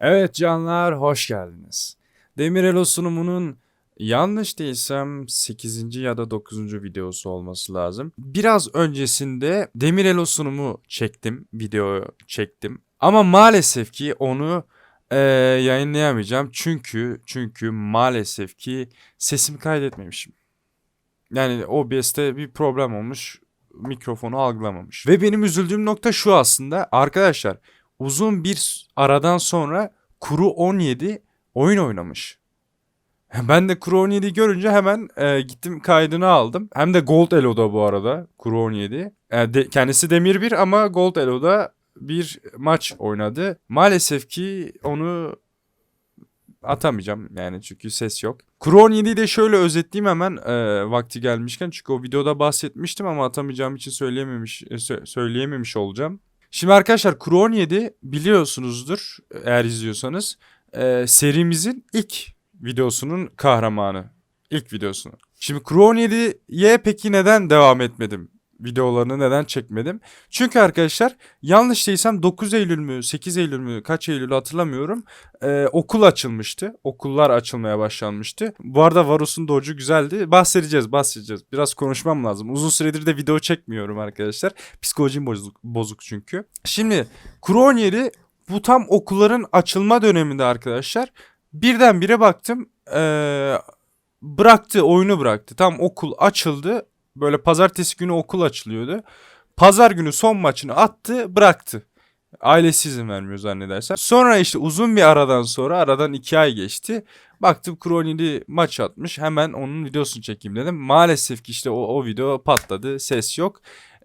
Evet canlar hoş geldiniz. Demirelo sunumunun yanlış değilsem 8. ya da 9. videosu olması lazım. Biraz öncesinde Demirelo sunumu çektim, video çektim. Ama maalesef ki onu eee, yayınlayamayacağım. Çünkü çünkü maalesef ki sesimi kaydetmemişim. Yani OBS'te bir problem olmuş. Mikrofonu algılamamış. Ve benim üzüldüğüm nokta şu aslında. Arkadaşlar uzun bir aradan sonra Kuru 17 oyun oynamış. Ben de Kuru 17'yi görünce hemen e, gittim kaydını aldım. Hem de Gold Elo'da bu arada Kuru 17. E, de- kendisi Demir 1 ama Gold Elo'da bir maç oynadı. Maalesef ki onu atamayacağım yani çünkü ses yok. Kuru 17'yi de şöyle özetleyeyim hemen e, vakti gelmişken. Çünkü o videoda bahsetmiştim ama atamayacağım için söyleyememiş e, sö- söyleyememiş olacağım. Şimdi arkadaşlar Kuru 17 biliyorsunuzdur eğer izliyorsanız e, serimizin ilk videosunun kahramanı. İlk videosunu. Şimdi Kuru 17'ye peki neden devam etmedim? Videolarını neden çekmedim? Çünkü arkadaşlar yanlış değilsem 9 Eylül mü 8 Eylül mü kaç Eylül hatırlamıyorum. Ee, okul açılmıştı. Okullar açılmaya başlanmıştı. Bu arada Varus'un docu güzeldi. Bahsedeceğiz bahsedeceğiz. Biraz konuşmam lazım. Uzun süredir de video çekmiyorum arkadaşlar. Psikolojim bozuk, bozuk çünkü. Şimdi 17 bu tam okulların açılma döneminde arkadaşlar. Birdenbire baktım ee, bıraktı oyunu bıraktı. Tam okul açıldı. Böyle pazartesi günü okul açılıyordu. Pazar günü son maçını attı bıraktı. Ailesi izin vermiyor zannedersem. Sonra işte uzun bir aradan sonra aradan iki ay geçti. Baktım Kronili maç atmış. Hemen onun videosunu çekeyim dedim. Maalesef ki işte o, o video patladı. Ses yok.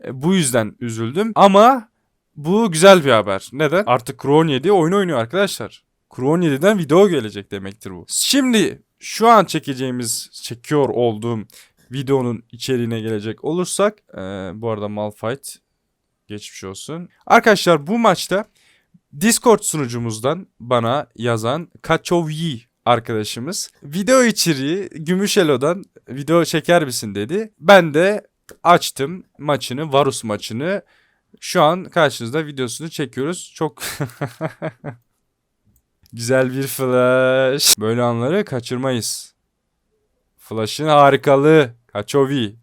E, bu yüzden üzüldüm. Ama bu güzel bir haber. Neden? Artık Kron 7 oyun oynuyor arkadaşlar. Kron 7'den video gelecek demektir bu. Şimdi şu an çekeceğimiz, çekiyor olduğum videonun içeriğine gelecek olursak. e, bu arada Malphite geçmiş olsun. Arkadaşlar bu maçta Discord sunucumuzdan bana yazan Kaçovyi arkadaşımız video içeriği Gümüşelo'dan video çeker misin dedi. Ben de açtım maçını, Varus maçını. Şu an karşınızda videosunu çekiyoruz. Çok güzel bir flash. Böyle anları kaçırmayız. Flash'ın harikalığı. Kaçovi.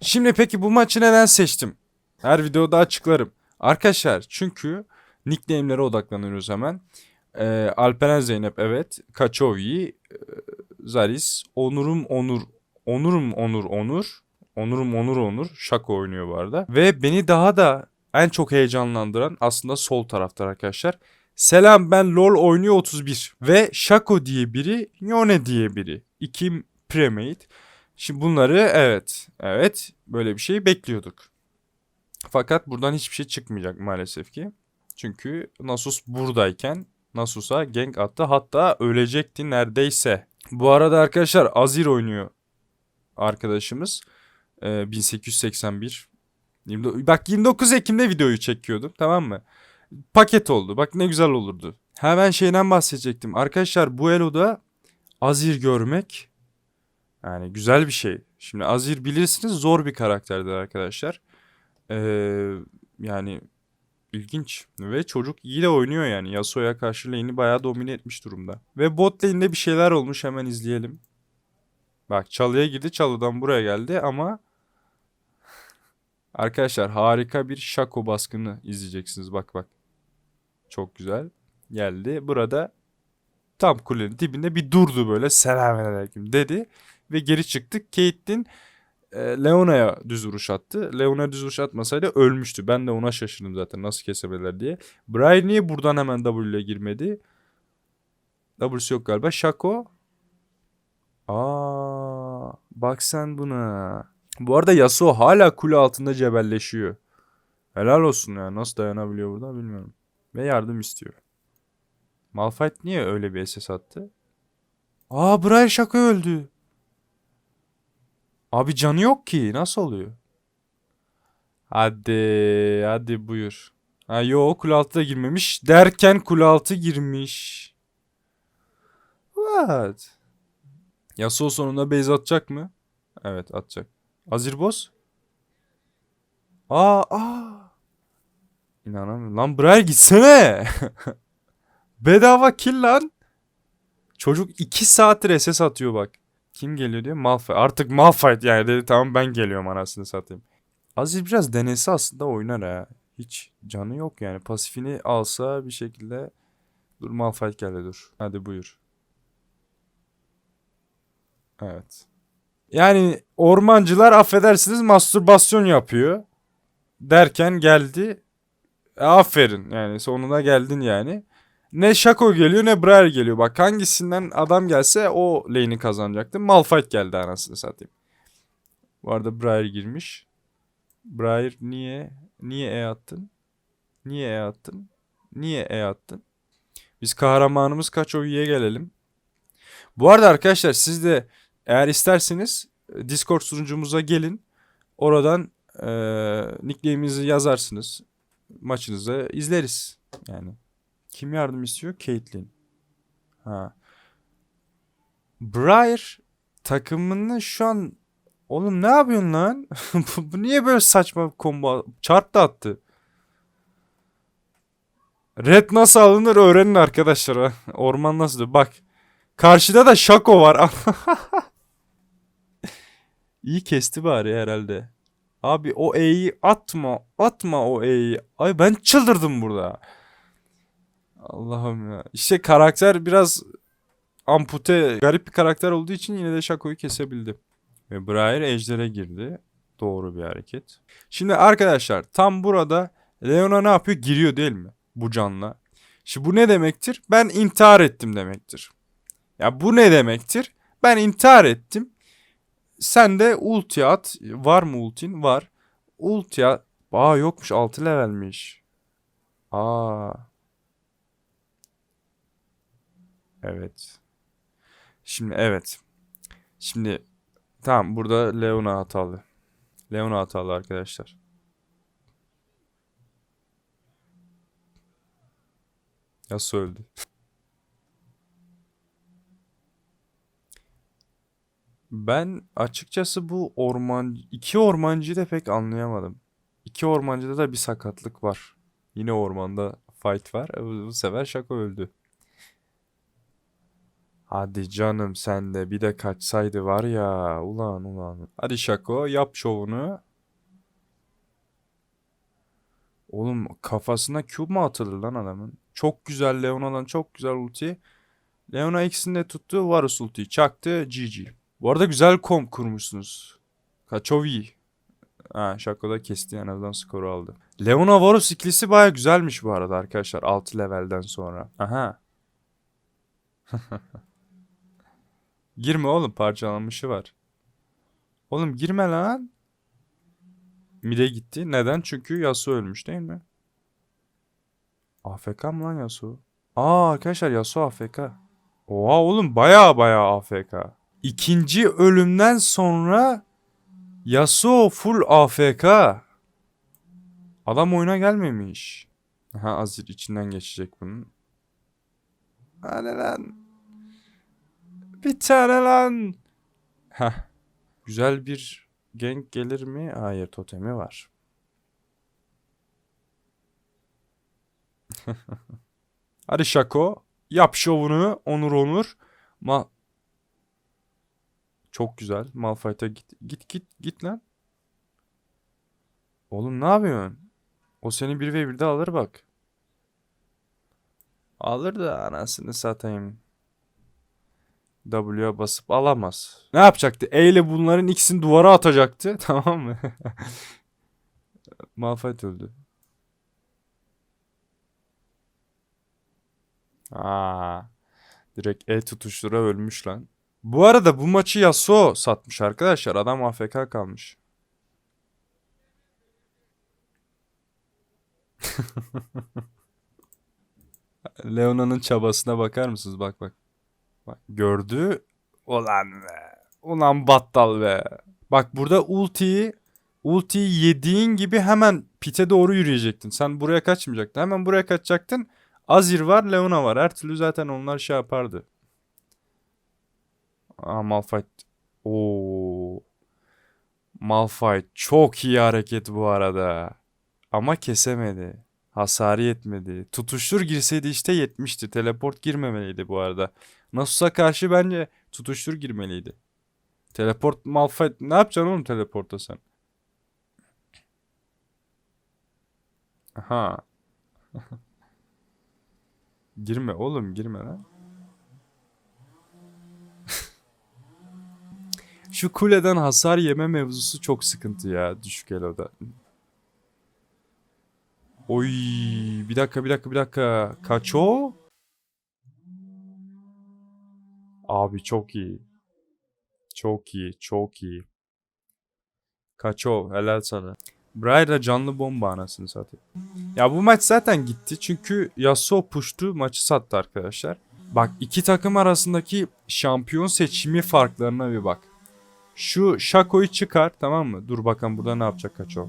Şimdi peki bu maçı neden seçtim? Her videoda açıklarım. Arkadaşlar çünkü nickname'lere odaklanıyoruz hemen. Ee, Alperen Zeynep evet. Kaçovi, e, Zaris, Onurum Onur, Onurum Onur Onur, Onurum Onur Onur. Şako oynuyor bu arada. Ve beni daha da en çok heyecanlandıran aslında sol taraftar arkadaşlar. Selam ben LoL oynuyor 31 ve Şako diye biri, Yone diye biri. İki premade. Şimdi bunları evet, evet böyle bir şey bekliyorduk. Fakat buradan hiçbir şey çıkmayacak maalesef ki. Çünkü Nasus buradayken Nasus'a gank attı. Hatta ölecekti neredeyse. Bu arada arkadaşlar Azir oynuyor arkadaşımız. Ee, 1881. 29 Bak 29 Ekim'de videoyu çekiyordum tamam mı? Paket oldu. Bak ne güzel olurdu. Hemen şeyden bahsedecektim. Arkadaşlar bu Elo'da Azir görmek yani güzel bir şey. Şimdi Azir bilirsiniz zor bir karakterdir arkadaşlar. Ee, yani ilginç ve çocuk iyi de oynuyor yani. Yasuo'ya karşı lane'i bayağı domine etmiş durumda. Ve bot lane'de bir şeyler olmuş hemen izleyelim. Bak çalıya girdi çalıdan buraya geldi ama arkadaşlar harika bir şako baskını izleyeceksiniz bak bak. Çok güzel geldi. Burada tam kulenin dibinde bir durdu böyle selamünaleyküm dedi ve geri çıktık. Caitlyn e, Leona'ya düz vuruş attı. Leona düz vuruş atmasaydı ölmüştü. Ben de ona şaşırdım zaten nasıl kesemediler diye. Brian niye buradan hemen W ile girmedi? W'si yok galiba. Shaco. Aa, bak sen buna. Bu arada Yasuo hala kule altında cebelleşiyor. Helal olsun ya. Nasıl dayanabiliyor burada bilmiyorum. Ve yardım istiyor. Malphite niye öyle bir SS attı? Aa Brian Shaco öldü. Abi canı yok ki. Nasıl oluyor? Hadi. Hadi buyur. Ha yo kule altı da girmemiş. Derken kule altı girmiş. What? Yasuo sonunda base atacak mı? Evet atacak. Azir boss? Aa aa. İnanamıyorum. Lan Briar gitsene. Bedava kill lan. Çocuk 2 saattir SS atıyor bak. Kim geliyor diyor Malphite. Artık Malphite yani dedi tamam ben geliyorum anasını satayım. Aziz biraz denesi aslında oynar ha. Hiç canı yok yani. Pasifini alsa bir şekilde. Dur Malphite geldi dur. Hadi buyur. Evet. Yani ormancılar affedersiniz mastürbasyon yapıyor. Derken geldi. E, aferin yani sonuna geldin yani. Ne Shaco geliyor ne Briar geliyor. Bak hangisinden adam gelse o lane'i kazanacaktı. Malphite geldi anasını satayım. Bu arada Briar girmiş. Briar niye? Niye E attın? Niye E attın? Niye E attın? Biz kahramanımız Kaçovi'ye gelelim. Bu arada arkadaşlar siz de eğer isterseniz e, Discord sunucumuza gelin. Oradan eee nickname'inizi yazarsınız. Maçınızı izleriz. Yani. Kim yardım istiyor? Caitlyn. Ha. Briar takımını şu an Oğlum ne yapıyorsun lan? bu, niye böyle saçma combo çarp da attı. Red nasıl alınır öğrenin arkadaşlar. Orman nasıl? Bak. Karşıda da Shaco var. İyi kesti bari herhalde. Abi o E'yi atma. Atma o E'yi. Ay ben çıldırdım burada. Allah'ım ya. İşte karakter biraz ampute, garip bir karakter olduğu için yine de Shaco'yu kesebildi. Ve Briar Ejder'e girdi. Doğru bir hareket. Şimdi arkadaşlar tam burada Leona ne yapıyor? Giriyor değil mi? Bu canla. Şimdi bu ne demektir? Ben intihar ettim demektir. Ya bu ne demektir? Ben intihar ettim. Sen de ulti at. Var mı ultin? Var. Ulti at. Aa yokmuş 6 levelmiş. Aa. Evet. Şimdi evet. Şimdi tamam burada Leona hatalı. Leona hatalı arkadaşlar. Yasuo öldü. Ben açıkçası bu orman iki ormancıyı da pek anlayamadım. İki ormancıda da bir sakatlık var. Yine ormanda fight var. Bu sefer Şako öldü. Hadi canım sen de bir de kaçsaydı var ya. Ulan ulan. Hadi Şako yap şovunu. Oğlum kafasına Q mu atılır lan adamın? Çok güzel Leona'dan çok güzel ulti. Leona ikisini de tuttu. Varus ultiyi çaktı. GG. Bu arada güzel komp kurmuşsunuz. Kaçovi. Ha Şako'da kesti en azından skoru aldı. Leona Varus ikilisi baya güzelmiş bu arada arkadaşlar 6 levelden sonra. Aha. Girme oğlum parçalanmışı var. Oğlum girme lan. Mide gitti. Neden? Çünkü Yasuo ölmüş değil mi? AFK mı lan Yasuo? Aa arkadaşlar Yasuo AFK. Oha oğlum baya baya AFK. İkinci ölümden sonra Yasuo full AFK. Adam oyuna gelmemiş. Aha Azir içinden geçecek bunun. Hadi lan. Bir tane lan. Heh. Güzel bir gank gelir mi? Hayır totemi var. Hadi Şako. Yap şovunu. Onur onur. Ma Çok güzel. Malphite'a git. Git git git lan. Oğlum ne yapıyorsun? O seni 1v1'de alır bak. Alır da anasını satayım. W'ye basıp alamaz. Ne yapacaktı? E ile bunların ikisini duvara atacaktı. Tamam mı? Malphite öldü. Aa, direkt E tutuştura ölmüş lan. Bu arada bu maçı Yasuo satmış arkadaşlar. Adam AFK kalmış. Leona'nın çabasına bakar mısınız? Bak bak. Gördü. Ulan be. Ulan battal be. Bak burada ultiyi ultiyi yediğin gibi hemen pite doğru yürüyecektin. Sen buraya kaçmayacaktın. Hemen buraya kaçacaktın. Azir var, Leona var. Her türlü zaten onlar şey yapardı. Aa Malphite. Oo. Malphite çok iyi hareket bu arada. Ama kesemedi. Hasarı yetmedi. Tutuştur girseydi işte yetmişti. Teleport girmemeliydi bu arada. Nasus'a karşı bence tutuştur girmeliydi. Teleport Malphite ne yapacaksın oğlum teleporta sen? Aha. girme oğlum girme lan. Şu kuleden hasar yeme mevzusu çok sıkıntı ya düşük eloda. Oy bir dakika bir dakika bir dakika. Kaç o? Abi çok iyi. Çok iyi çok iyi. Kaç o helal sana. Briar'a canlı bomba anasını satayım. Ya bu maç zaten gitti çünkü Yasuo push'tu maçı sattı arkadaşlar. Bak iki takım arasındaki şampiyon seçimi farklarına bir bak. Şu Shaco'yu çıkar tamam mı? Dur bakalım burada ne yapacak Kaço.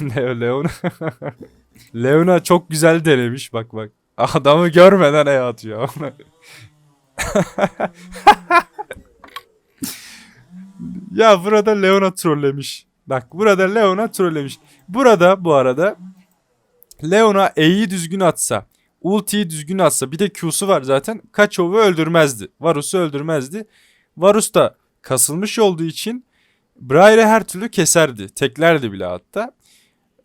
Leo Leona. Leona çok güzel denemiş bak bak. Adamı görmeden E atıyor. ya burada Leona trollemiş. Bak burada Leona trollemiş. Burada bu arada Leona E'yi düzgün atsa, ultiyi düzgün atsa bir de Q'su var zaten Kaçov'u öldürmezdi. Varus'u öldürmezdi. Varus da kasılmış olduğu için Braille'i her türlü keserdi. Teklerdi bile hatta.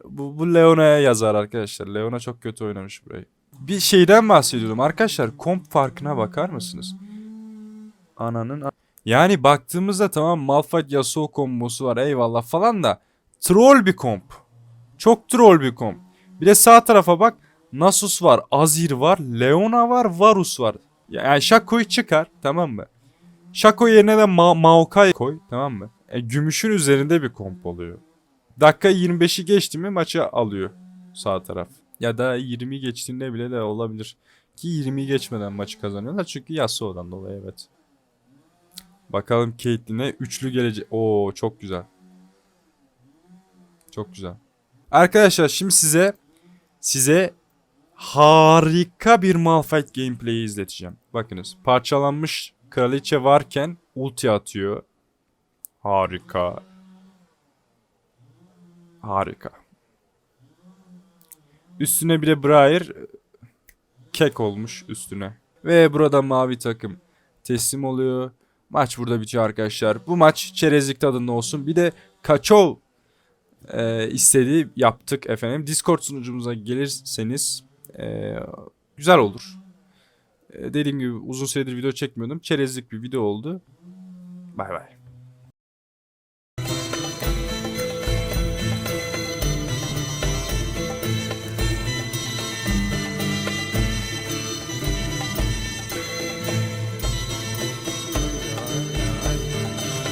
Bu, bu Leona'ya yazar arkadaşlar. Leona çok kötü oynamış burayı. Bir şeyden bahsediyordum arkadaşlar. Komp farkına bakar mısınız? Ananın... Yani baktığımızda tamam Malphite Yasuo kombosu var eyvallah falan da troll bir komp. Çok troll bir komp. Bir de sağ tarafa bak. Nasus var, Azir var, Leona var, Varus var. Yani Shaco'yu çıkar tamam mı? Shaco yerine de Ma- Maokai koy tamam mı? E, gümüşün üzerinde bir komp oluyor. Dakika 25'i geçti mi maçı alıyor sağ taraf. Ya da 20 geçtiğinde bile de olabilir. Ki 20 geçmeden maçı kazanıyorlar çünkü Yasuo'dan dolayı evet. Bakalım Caitlyn'e üçlü gelecek. Oo çok güzel. Çok güzel. Arkadaşlar şimdi size size harika bir Malphite gameplay izleteceğim. Bakınız parçalanmış kraliçe varken ulti atıyor. Harika. Harika. Üstüne bir de Briar kek olmuş üstüne. Ve burada mavi takım teslim oluyor. Maç burada bitiyor arkadaşlar. Bu maç çerezlik tadında olsun. Bir de Kaçov e, istediği yaptık efendim. Discord sunucumuza gelirseniz e, güzel olur. E, dediğim gibi uzun süredir video çekmiyordum. Çerezlik bir video oldu. Bay bay.